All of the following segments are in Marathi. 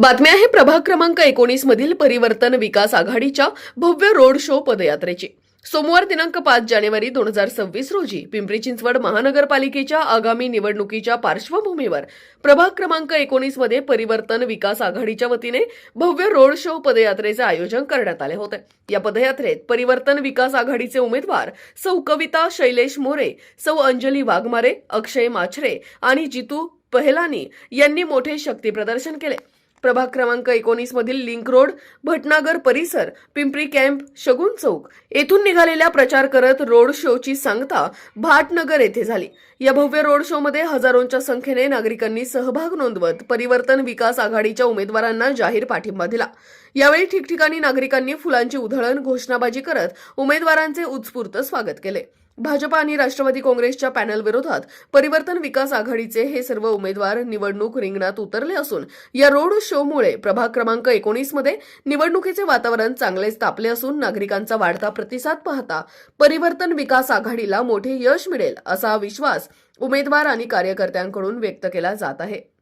बातमी आहे प्रभाग क्रमांक एकोणीस मधील परिवर्तन विकास आघाडीच्या भव्य रोड शो पदयात्रेची. सोमवार दिनांक पाच जानेवारी दोन हजार सव्वीस रोजी पिंपरी चिंचवड महानगरपालिकेच्या आगामी निवडणुकीच्या पार्श्वभूमीवर प्रभाग क्रमांक एकोणीसमध्ये परिवर्तन विकास आघाडीच्या वतीने भव्य रोड शो पदयात्रेचे आयोजन करण्यात आले होते. या पदयात्रेत परिवर्तन विकास आघाडीचे उमेदवार सौ कविता शैलेश मोरे सौ अंजली वाघमारे अक्षय माछरे आणि जितू पहलानी यांनी मोठे शक्ती प्रदर्शन केले. प्रभाग क्रमांक एकोणीस मधील लिंक रोड भटनागर परिसर पिंपरी कॅम्प शगुन चौक येथून निघालेल्या प्रचार करत रोड शोची सांगता भाटनगर येथे झाली. या भव्य रोड शो मध्ये हजारोंच्या संख्येने नागरिकांनी सहभाग नोंदवत परिवर्तन विकास आघाडीच्या उमेदवारांना जाहीर पाठिंबा दिला. यावेळी ठिकठिकाणी नागरिकांनी फुलांची उधळण घोषणाबाजी करत उमेदवारांचे उत्स्फूर्त स्वागत केले. भाजप आणि राष्ट्रवादी काँग्रेसच्या पॅनल विरोधात परिवर्तन विकास आघाडीचे हे सर्व उमेदवार निवडणूक रिंगणात उतरले असून या रोड शोमुळे प्रभाग क्रमांक एकोणीसमध्ये निवडणुकीचे वातावरण चांगलेच तापले असून नागरिकांचा वाढता प्रतिसाद पाहता परिवर्तन विकास आघाडीला मोठे यश मिळेल असा विश्वास उमेदवार आणि कार्यकर्त्यांकडून व्यक्त केला जात आहे.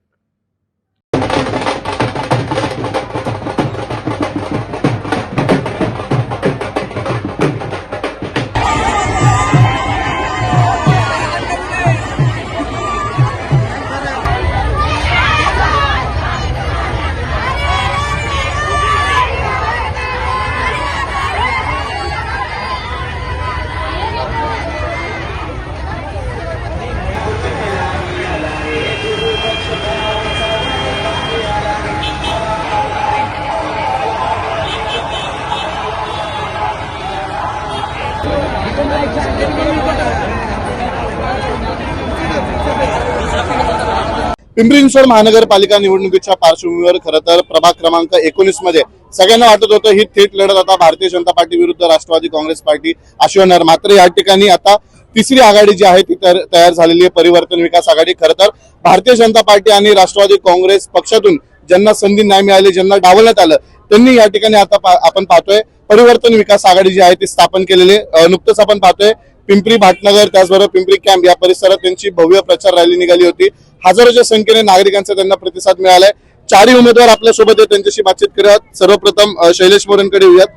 पिंपरी चिंचवड महानगरपालिका निवडणुकीच्या पार्श्वभूमीवर खरं तर प्रभाग क्रमांक एकोणीसमध्ये सगळ्यांना वाटत होतं ही थेट लढत आता भारतीय जनता पार्टी विरुद्ध राष्ट्रवादी काँग्रेस पार्टी अशी होणार. मात्र या ठिकाणी आता तिसरी आघाडी जी आहे ती तर तयार झालेली आहे परिवर्तन विकास आघाडी. खरं तर भारतीय जनता पार्टी आणि राष्ट्रवादी काँग्रेस पक्षातून ज्यांना संधी नाही मिळाली ज्यांना डावलण्यात आलं त्यांनी या ठिकाणी आता आपण पाहतोय परिवर्तन विकास आघाडी जी आहे ती स्थापन केलेली नुकतंच आपण पाहतोय पिंपरी भाटनगर त्याचबरोबर पिंपरी कॅम्प या परिसरात त्यांची भव्य प्रचार रॅली निघाली होती. हजारोच्या संख्येने नागरिकांचा त्यांना प्रतिसाद मिळालाय. चारही उमेदवार आपल्यासोबत आहेत त्यांच्याशी बातचीत करूयात. सर्वप्रथम शैलेश मोरेंकडे येऊयात.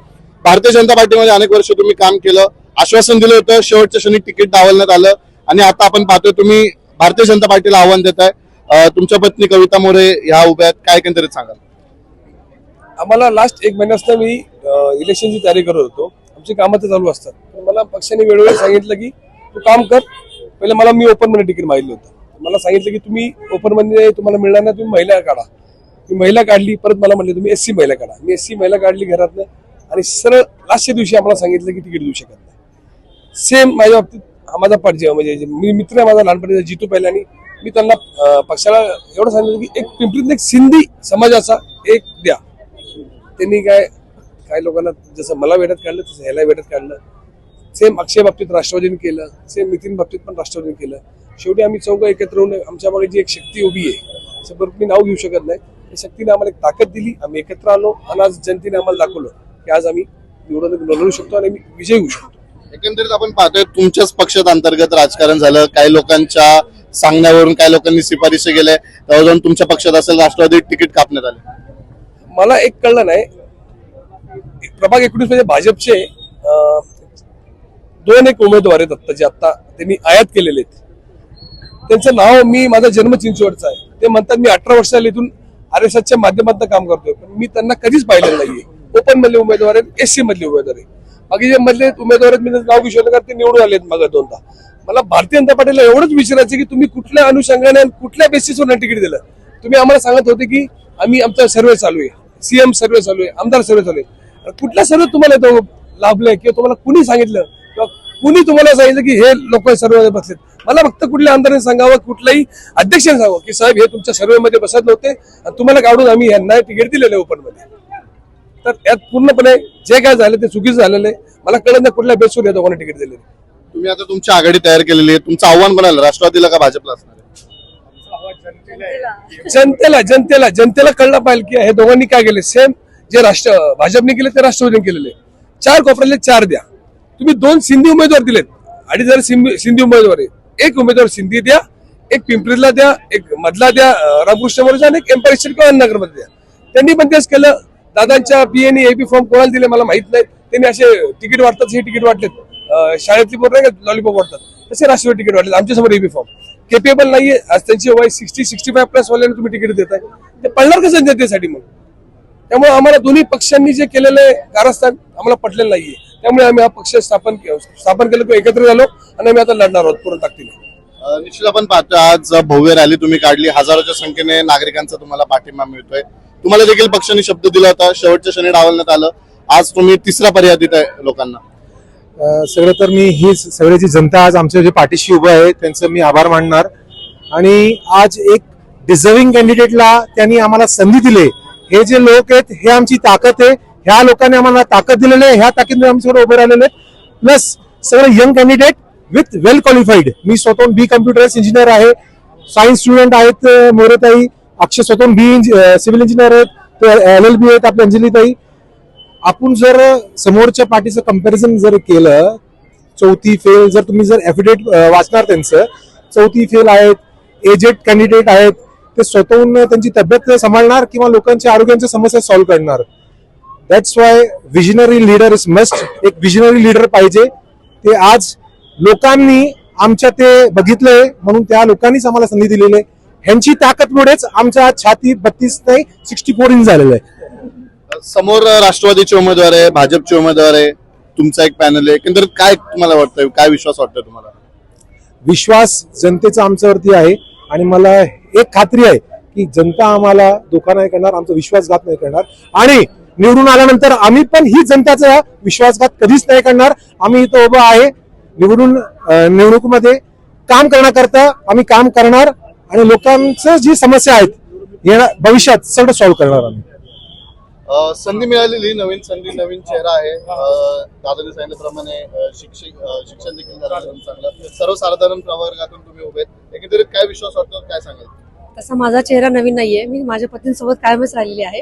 भारतीय जनता पार्टीमध्ये अनेक वर्ष तुम्ही काम केलं आश्वासन दिलं होतं शेवटच्या क्षणी तिकीट डावलण्यात आलं. आणि आता आपण पाहतोय तुम्ही भारतीय जनता पार्टीला आव्हान देत आहे तुमच्या पत्नी कविता मोरे ह्या उभ्या आहेत. काय एकंदरीत सांगाल? आम्हाला लास्ट एक महिन्यापासून मी इलेक्शनची तयारी करत होतो. आमची कामं तर चालू असतात. पण मला पक्षाने वेळोवेळी सांगितलं की तू काम कर. पहिले मला मी ओपनमध्ये तिकीट मागितलं होतं. मला सांगितलं की तुम्ही ओपनमध्ये तुम्हाला मिळणार नाही तुम्ही महिला काढा. मी महिला काढली परत मला म्हणले तुम्ही एस सी महिला काढा. मी एस सी महिला काढली घरातनं. आणि सरळ लास्टच्या दिवशी आम्हाला सांगितलं की तिकीट देऊ शकत नाही. सेम माझ्या बाबतीत माझा पाठजे म्हणजे मी मित्र आहे माझा लहानपणीचा जितू पहिल्यानी मी त्यांना पक्षाला एवढं सांगितलं की एक पिंपरीत एक सिंधी समाजाचा एक द्या. त्यांनी काय काही लोकांना जसं मला वेड्यात काढलं तसं ह्याला वेड्यात काढलं. सेम अक्षय बाबतीत राष्ट्रवादीने केलं सेम नितीन बाबतीत पण राष्ट्रवादीने केलं. शेवटी आम्ही चौघं एकत्र होऊन आमच्या मागे जी एक शक्ती उभी आहे असं बरोबर मी नाव घेऊ शकत नाही. त्या शक्तीने आम्हाला एक ताकद दिली आम्ही एकत्र आलो आणि आज जनतेने आम्हाला दाखवलं की आज आम्ही निवडणूक लढवू शकतो आणि आम्ही विजय होऊ शकतो. एकंदरीत आपण पाहतोय तुमच्याच पक्षात अंतर्गत राजकारण झालं. काही लोकांच्या सांगण्यावरून काही लोकांनी शिफारशी केल्या. जाऊन तुमच्या पक्षात असेल राष्ट्रवादी तिकीट कापण्यात आले. मला एक कळलं नाही. प्रभाग एकोणीसमध्ये भाजपचे दोन एक उमेदवार आहेत आता जे आता त्यांनी आयात केलेले आहेत. त्यांचं नाव मी माझा जन्म चिंचवडचा आहे. ते म्हणतात मी अठरा वर्षाला इथून आर एस एसच्या माध्यमातून काम करतोय पण मी त्यांना कधीच पाहिलेलं नाहीये. ओपन मधले उमेदवार आहेत एस सी मधले उमेदवार आहेत. बाकी जे मधले उमेदवार आहेत मी नाव घेऊ ते निवडून आलेत मग दोनदा. मला भारतीय जनता पार्टीला एवढंच विचारायचं की तुम्ही कुठल्या अनुषंगाने कुठल्या बेसिसवर तिकीट दिलं? तुम्ही आम्हाला सांगत होते की आम्ही आमचा सर्वे चालू आहे. सीएम सर्वे चालू आहे आमदार सर्वे चालू आहे. कुठला सर्वे तुम्हाला तो लाभलाय किंवा तुम्हाला कुणी सांगितलं? किंवा कुणी तुम्हाला सांगितलं की हे लोक सर्वे बसलेत? मला फक्त कुठल्या आमदाराने सांगावं कुठल्याही अध्यक्षांनी सांगावं की साहेब हे तुमच्या सर्वेमध्ये बसत नव्हते आणि तुम्हाला काढून आम्ही यांना तिकीट दिलेलं आहे तर यात पूर्णपणे जे काय झालं ते चुकीचं झालेलं आहे. मला कळत नाही कुठल्या बेसवर या दोघांना तिकीट दिलेलं तुम्ही आता तुमची आघाडी तयार केलेली आहे. तुमचं आव्हान कोणाला? राष्ट्रवादीला का भाजपला असणार? जनतेला जनतेला. जनतेला कळलं पाहिजे की हे दोघांनी काय केले? सेम जे राष्ट्र भाजपने केले ते राष्ट्रवादीने केलेले. चार कोपऱ्यातले चार द्या. तुम्ही दोन सिंधी उमेदवार दिलेत. अडीच हजार सिंधी उमेदवार आहे एक उमेदवार सिंधी द्या एक पिंपरीला द्या एक मधला द्या रामकृष्ण मोर्चा आणि एक एम्पायर स्टेट किंवा अन्नगरमध्ये द्या. त्यांनी पण तेच केलं. दादांच्या पीएनी एबी फॉर्म कोणाला दिले मला माहीत नाही. त्यांनी असे तिकीट वाटतात हे तिकीट वाटलेत. शाळेतली पोरं नाही का लॉलीपॉप वाटतात. तसे राष्ट्रीय तिकीट वाटले आमच्यासमोर एबी फॉर्म केपेबल नाहीये. आज त्यांची वय सिक्स्टी सिक्स्टी फाय प्लस वाल्याने तुम्ही तिकीट देताय. ते पडणार कसं जनतेसाठी मग? त्यामुळे आम्हाला दोन्ही पक्षांनी जे केलेलं आहे कारस्थान आम्हाला पटलेलं नाहीये. त्यामुळे आम्ही हा पक्ष स्थापन स्थापन केलं किंवा एकत्र झालो आणि आम्ही आता लढणार आहोत पूर्ण ताकदीने. निश्चित आपण पाहतो आज भव्य रॅली तुम्ही काढली. हजारोच्या संख्येने नागरिकांचा तुम्हाला पाठिंबा मिळतोय. तुम्हाला देखील पक्षाने शब्द दिला होता. शेवटच्या क्षणी डावलण्यात आलं. आज तुम्ही तिसरा पर्याय देत आहे लोकांना. सगळं तर मी ही सगळी जी जनता आज आमच्या जे पाठीशी उभं आहे त्यांचं मी आभार मानणार. आणि आज एक डिझर्विंग कॅन्डिडेटला त्यांनी आम्हाला संधी दिली. हे जे लोक आहेत हे आमची ताकद आहे. ह्या लोकांनी आम्हाला ताकद दिलेली आहे. ह्या ताकदीने आमच्याकडे उभे राहिलेले प्लस सगळं young candidate with well qualified मी स्वतःहून बी कम्प्युटर्स इंजिनियर आहे. सायन्स स्टुडंट आहेत मोरेताई. अक्षय स्वतःहून बी सिव्हिल इंजिनियर आहेत. एल एल बी आहेत आपल्या अंजलीताई. आपण जर समोरच्या पार्टीचं कंपॅरिझन जर केलं चौथी फेल जर तुम्ही जर एफिडेट वाचणार त्यांचं चौथी फेल आहेत एजेड कॅन्डिडेट आहेत ते स्वतःहून त्यांची तब्येत सांभाळणार किंवा लोकांच्या आरोग्याच्या समस्या सॉल्व्ह करणार? That's why visionary leader is must एक विजनरी लीडर पाहिजे. ते आज लोकांनी आमच्या ते बघितलंय म्हणून त्या लोकांनीच आम्हाला संधी दिलेली आहे. ह्यांची ताकदमुळेच आमच्या आज छाती बत्तीस नाही सिक्स्टी फोर इंच झालेलं आहे. समोर राष्ट्रवादीचे उमेदवार आहे भाजपचे उमेदवार आहे तुमचा एक पॅनल आहे. एकंदरीत काय तुम्हाला वाटतंय? काय विश्वास वाटतोय तुम्हाला? विश्वास जनतेचा आमच्यावरती आहे आणि मला एक खात्री आहे की जनता आम्हाला धोका नाही करणार आमचा विश्वासघात नाही करणार. आणि निवडून आल्यानंतर आम्ही पण ही जनताचा विश्वासघात कधीच नाही करणार. आम्ही इथं उभं आहे निवडून निवडणुकीमध्ये काम करण्याकरता आम्ही काम करणार आणि लोकांचं जी समस्या आहेत येणार भविष्यात सगळं सॉल्व्ह करणार आम्ही. संधी मिळालेली नवीन संधी नवीन चेहरा आहे. दादाने सांगितल्याप्रमाणे शिक्षक शिक्षण देखील चांगलं सर्वसाधारण प्रवर्गातून तुम्ही उभे. एकंदरीत काय विश्वास वाटतो काय सांगाल? तसा माझा चेहरा नवीन नाहीये. मी माझ्या पतींसोबत कायमच राहिलेली आहे.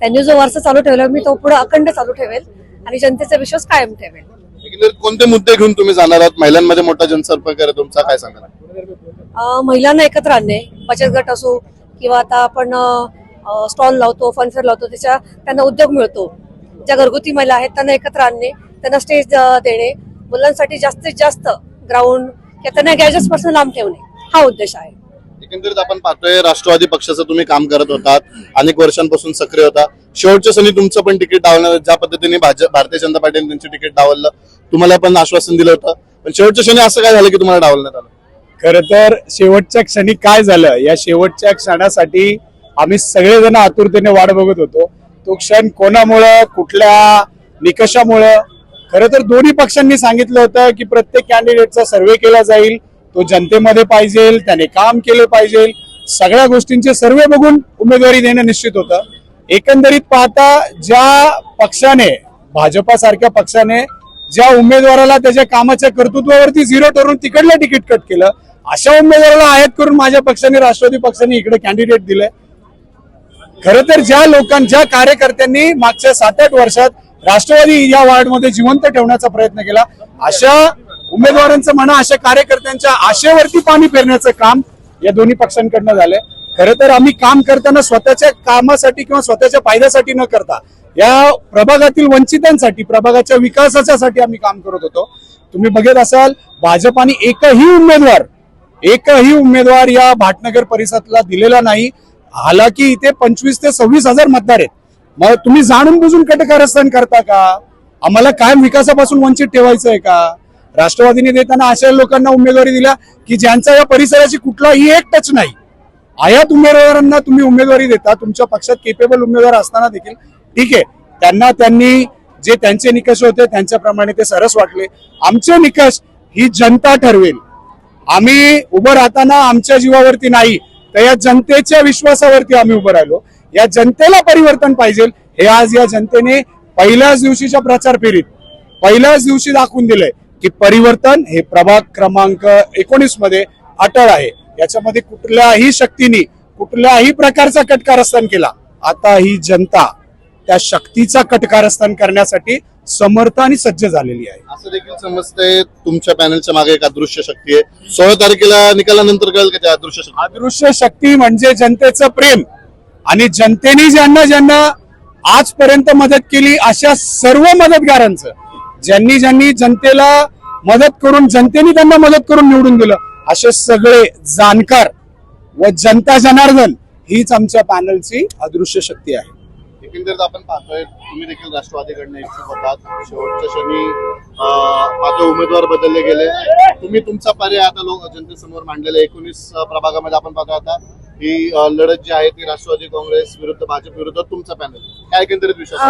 त्यांनी जो वारसा चालू ठेवला मी तो पुढे अखंड चालू ठेवेल आणि जनतेचा विश्वास कायम ठेवेल. एकंदरीत कोणते मुद्दे घेऊन तुम्ही जाणार आहात? महिलांमध्ये मोठा जनसंपर्क आहे तुमचा काय सांगाल? अं, महिलांना एकत्र आणणे बचत गट असो किंवा आता आपण स्टॉल लावतो फनफेअर लावतो त्याच्या त्यांना उद्योग मिळतो. ज्या घरगुती महिला आहेत त्यांना एकत्र आणणे त्यांना स्टेज देणे मुलांसाठी जास्तीत जास्त ग्राउंड किंवा त्यांना गॅजेट्सपासून लांब ठेवणे हा उद्देश आहे. एकंदरीत आपण पाहतोय राष्ट्रवादी पक्षाचं तुम्ही काम करत होतात अनेक वर्षांपासून सक्रिय होता. शेवटच्या सणी तुमचं पण तिकीट डावलं ज्या पद्धतीने भाजप भारतीय जनता पार्टीने त्यांचं तिकीट डावललं तुम्हाला पण आश्वासन दिलं होतं. पण शेवटच्या क्षणी असं काय झालं की तुम्हाला डावलण्यात आलं? खर तर शेवटच्या क्षणी काय झालं? या शेवटच्या क्षणासाठी आम्ही सगळेजण आतुरतेने वाट बघत होतो. तो क्षण कोणामुळं कुठल्या निकषामुळं? खरं तर दोन्ही पक्षांनी सांगितलं होतं की प्रत्येक कॅन्डिडेटचा सर्वे केला जाईल तो जनतेमध्ये पाहिजे त्याने काम केले पाहिजे. सगळ्या गोष्टींचे सर्वे बघून उमेदवारी देणं निश्चित होतं. एकंदरीत पाहता ज्या पक्षाने भाजपासारख्या पक्षाने ज्या उमेदवाराला त्याच्या कामाच्या कर्तृत्वावरती झिरो ठरून तिकडलं तिकीट कट केलं अशा उमेदवाराला आयात करून माझ्या पक्षाने राष्ट्रवादी पक्षाने इकडे कॅन्डिडेट दिले खरं तर ज्या लोकां ज्या कार्यकर्त्यांनी मागच्या सात आठ वर्षात राष्ट्रवादी या वार्डमध्ये जिवंत ठेवण्याचा प्रयत्न केला अशा उमेदवारांचं म्हणा अशा कार्यकर्त्यांच्या आशेवरती पाणी फेरण्याचं काम या दोन्ही पक्षांकडनं झालंय. खरं तर आम्ही काम करताना स्वतःच्या कामासाठी किंवा स्वतःच्या फायद्यासाठी न करता या प्रभागातील वंचितांसाठी प्रभागाच्या विकासाच्यासाठी आम्ही काम करत होतो. तुम्ही बघत असाल भाजपाने एकही उमेदवार एकही उमेदवार या भाटनगर परिसरातला दिलेला नाही. हालाकी इथे पंचवीस ते सव्वीस हजार मतदार आहेत. मग तुम्ही जाणून बुजून कटकारस्थान करता का? आम्हाला कायम विकासापासून वंचित ठेवायचं आहे का? राष्ट्रवादीने देताना अशा लोकांना उमेदवारी दिला की ज्यांचा या परिसराची कुठलाही एक टच नाही. आयात उमेदवारांना तुम्ही उमेदवारी देता तुमच्या पक्षात केपेबल उमेदवार असताना देखील. ठीक आहे त्यांना त्यांनी जे त्यांचे निकष होते त्यांच्याप्रमाणे ते सरस वाटले. आमचे निकष ही जनता ठरवेल. आम्ही उभं राहताना आमच्या जीवावरती नाही तर या जनतेच्या विश्वासावरती आम्ही उभं राहिलो. या जनतेला परिवर्तन पाहिजे. हे आज या जनतेने पहिल्याच दिवशीच्या प्रचार फेरीत पहिल्याच दिवशी दाखवून दिलंय की परिवर्तन हे प्रभाग क्रमांक एकोणीसमध्ये अटळ आहे. याच्यामध्ये कुठल्याही शक्तीने कुठल्याही प्रकारचा कटकारस्थान केला. आता ही जनता त्या शक्तीचा कटकारस्थान करण्यासाठी समर्थ आणि सज्ज झालेली आहे. असं देखील समजतंय. तुमच्या पॅनलच्या मागे एक अदृश्य शक्ती आहे. सोळा तारखेला निकालानंतर कळेल का त्या अदृश्य शक्ती? अदृश्य शक्ती म्हणजे जनतेचं प्रेम. आणि जनतेने ज्यांना ज्यांना आजपर्यंत मदत केली अशा सर्व मदतगारांचं ज्यांनी ज्यांनी जनतेला मदत करून जनतेने त्यांना मदत करून निवडून दिलं असे सगळे जाणकार व जनता जनार्दन हीच आमच्या पॅनलची अदृश्य शक्ती आहे. एकंदरीत आपण पाहतोय तुम्ही देखील राष्ट्रवादीकडनं इच्छुक होतात शेवटच्या क्षणी आता उमेदवार बदलले गेले. तुम्ही तुमचा पर्याय आता लोक जनतेसमोर मांडलेला एकोणीस प्रभागामध्ये आपण पाहतो आता ही लढत जी आहे ती राष्ट्रवादी काँग्रेस विरुद्ध भाजप विरुद्ध तुमचा पॅनल. काय एकंदरीत विश्वास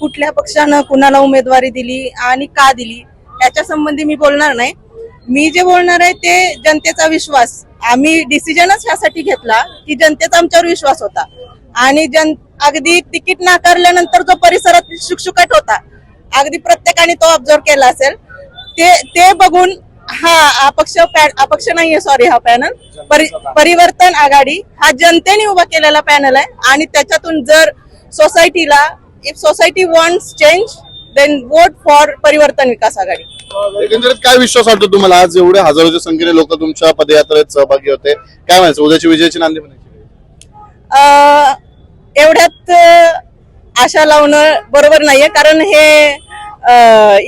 कुठल्या पक्षानं कुणाला उमेदवारी दिली आणि का दिली याच्या संबंधी मी बोलणार नाही. मी जे बोलणार आहे ते जनतेचा विश्वास. आम्ही डिसिजनच ह्यासाठी घेतला की जनतेचा आमच्यावर विश्वास होता. आणि जन अगदी तिकीट नाकारल्यानंतर जो परिसरात शुकशुकाट होता अगदी प्रत्येकाने तो ऑब्झर्व केला असेल. ते ते बघून हा अपक्ष अपक्ष नाहीये सॉरी हा पॅनल परि परिवर्तन आघाडी हा जनतेने उभा केलेला पॅनल आहे. आणि त्याच्यातून जर सोसायटीला if society wants change then vote for Parivartan Vikas Aghadi. एकंदरीत काय विश्वास वाटतो तुम्हाला? आज एवढे हजारोच्या संख्येने लोक तुमच्या पदयात्रेत सहभागी होते. काय म्हणायचं? उद्याची विजयाची नांदी म्हणायची एवढ्यात आशा लावणं बरोबर नाहीये कारण हे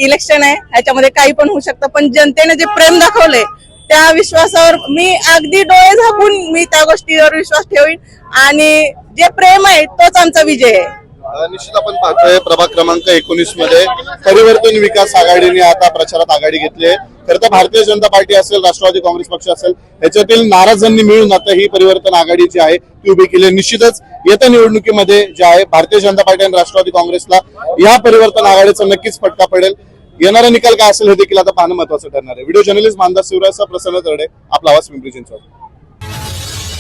इलेक्शन आहे ह्याच्यामध्ये काही पण होऊ शकतं. पण जनतेने जे प्रेम दाखवले त्या विश्वासावर मी अगदी डोळे झाकून मी त्या गोष्टीवर विश्वास ठेवीन. आणि जे प्रेम आहे तोच आमचा विजय आहे. निश्चित आपण पाहतोय प्रभाग क्रमांक एकोणीसमध्ये परिवर्तन विकास आघाडीने आता प्रचारात आघाडी घेतली आहे. खरं तर भारतीय जनता पार्टी असेल राष्ट्रवादी काँग्रेस पक्ष असेल याच्यातील नाराजांनी मिळून आता ही परिवर्तन आघाडी जी आहे ती उभी केली आहे. निश्चितच येत्या निवडणुकीमध्ये जे आहे भारतीय जनता पार्टी आणि राष्ट्रवादी काँग्रेसला या परिवर्तन आघाडीचा नक्कीच फटका पडेल. येणारा निकाल काय असेल हे देखील आता पाहणं महत्वाचं ठरणार आहे. व्हिडिओ जर्नलिस्ट मानदास शिवराज प्रसन्न तरडे आपला आवाज पिंपरी चिंचवड.